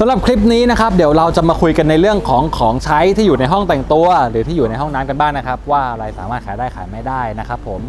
สำหรับคลิปนี้นะครับเดี๋ยวเราจะมาคุยกันในเรื่องของของใช้ที่อยู่ในห้องแต่งตัว หรือที่อยู่ในห้องน้ำกันบ้างนะครับ ว่าอะไรสามารถขายได้ขายไม่ได้นะครับผม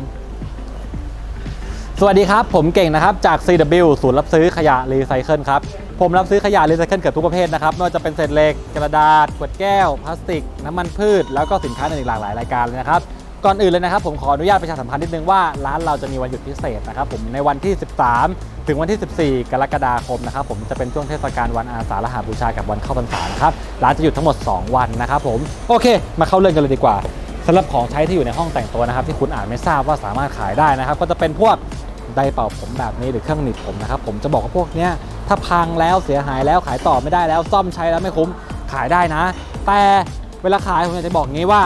สวัสดีครับ ผมเก่งนะครับจาก CW ศูนย์รับซื้อขยะรีไซเคิลครับผมรับซื้อขยะรีไซเคิลเกือบทุกประเภทนะครับไม่ว่าจะเป็นเศษเหล็กกระดาษขวดแก้ว พลาสติก น้ำมันพืช แล้วก็สินค้าอื่นอีกหลากหลายรายการเลยนะครับ ก่อนอื่นเลยนะครับผมขออนุญาตประชาสัมพันธ์นิดนึงว่าร้านเราจะมีวันหยุดพิเศษนะครับผมในวันที่ 13 ถึงวันที่ 14 กรกฎาคมนะครับผมจะเป็นช่วงเทศกาลวันอาสาฬหบูชากับวันเข้าพรรษานะครับร้านจะหยุดทั้งหมด 2 วันนะครับผมโอเค มาเข้าเรื่องกันเลยดีกว่าสำหรับของใช้ที่อยู่ในห้องแต่งตัวนะครับที่คุณอาจไม่ทราบว่าสามารถขายได้นะครับก็จะเป็นพวกไดร์เป่าผมแบบนี้หรือเครื่องหนีบผมนะครับผมจะบอกว่าพวกเนี้ยถ้าพังแล้วเสียหายแล้วขายต่อไม่ได้แล้วซ่อมใช้แล้วไม่คุ้มขายได้นะ แต่เวลาขายผมอยากจะบอกงี้ว่า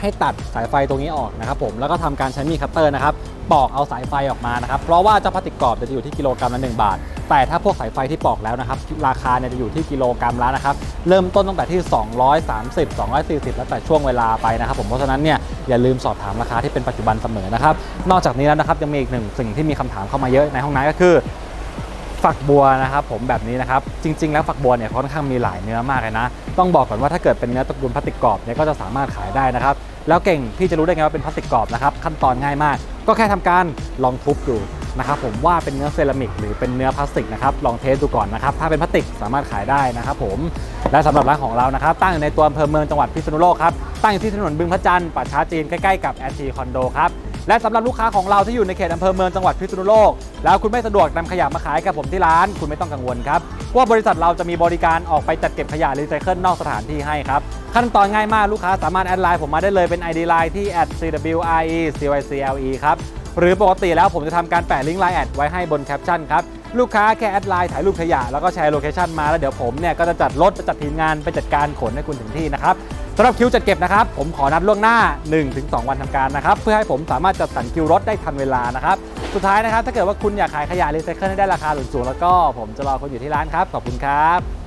ให้ตัดสายไฟตรงนี้ออกนะครับผมแล้วก็ทำการใช้มีดคัตเตอร์นะครับปอกเอาสายไฟออกมานะครับเพราะว่าเจ้าพลาสติกกรอบจะอยู่ที่กิโลกรัมละ1บาท แต่ถ้าพวกสายไฟที่ปอกแล้วนะครับราคาเนี่ยจะอยู่ที่กิโลกรัมละนะครับเริ่มต้นตั้งแต่ที่ 230 240 แล้วแต่ช่วงเวลาไปนะครับผมเพราะฉะนั้นเนี่ยอย่าลืมสอบถามราคาที่เป็นปัจจุบันเสมอนะครับนอกจากนี้แล้วนะครับยังมีอีกหนึ่งสิ่งที่มีคำถามเข้ามาเยอะในห้องน้ำก็คือฝักบัวนะครับผมแบบนี้นะครับจริง ๆ แล้วฝักบัวเนี่ยค่อนข้างมีหลายเนื้อมากเลยนะ ต้องบอกก่อนว่าถ้าเกิดเป็นเนื้อตระกูลพลาสติกกรอบเนี่ยก็จะสามารถขายได้นะครับ แล้วเก่งพี่จะรู้ได้ไงว่าเป็นพลาสติกกรอบนะครับขั้นตอนง่ายมาก ก็แค่ทำการลองทุบดูนะครับผมว่าเป็นเนื้อเซรามิกหรือเป็นเนื้อพลาสติกนะครับลองเทสดูก่อนนะครับถ้าเป็นพลาสติกสามารถขายได้นะครับผมและสำหรับร้านของเรานะครับตั้งอยู่ในตัวอำเภอเมืองจังหวัดพิษณุโลกครับตั้งอยู่ที่ถนนบึงพระจันทร์ป่าช้าจีนใกล้ๆกับแอทีคอนโดครับและสำหรับลูกค้าของเราที่อยู่ในเขตอำเภอเมืองจังหวัดพิษณุโลก แล้วคุณไม่สะดวกนำขยะมาขายกับผมที่ร้าน คุณไม่ต้องกังวลครับ ว่าบริษัทเราจะมีบริการออกไปจัดเก็บขยะรีไซเคิลนอกสถานที่ให้ครับ ขั้นตอนง่ายมากลูกค้าสามารถแอดไลน์ผมมาได้เลยเป็น ID Line ที่ @cwrecycle ครับหรือปกติแล้วผมจะทำการแปะลิงก์ไลน์แอดไว้ให้บนแคปชั่นครับลูกค้าแค่แอดไลน์ถ่ายรูปขยะแล้วก็แชร์โลเคชันมาแล้วเดี๋ยวผมเนี่ยก็จะจัดรถจัดทีมงานไปจัดการขนให้คุณถึงที่นะครับ สำหรับคิวจัดเก็บนะครับ ผมขอนัดล่วงหน้า 1-2 วันทำการนะครับ เพื่อให้ผมสามารถจัดสรรคิวรถได้ทันเวลานะครับ สุดท้ายนะครับ ถ้าเกิดว่าคุณอยากขายขยะรีไซเคิลให้ได้ราคาสูงๆแล้วก็ผมจะรอคุณอยู่ที่ร้านครับ ขอบคุณครับ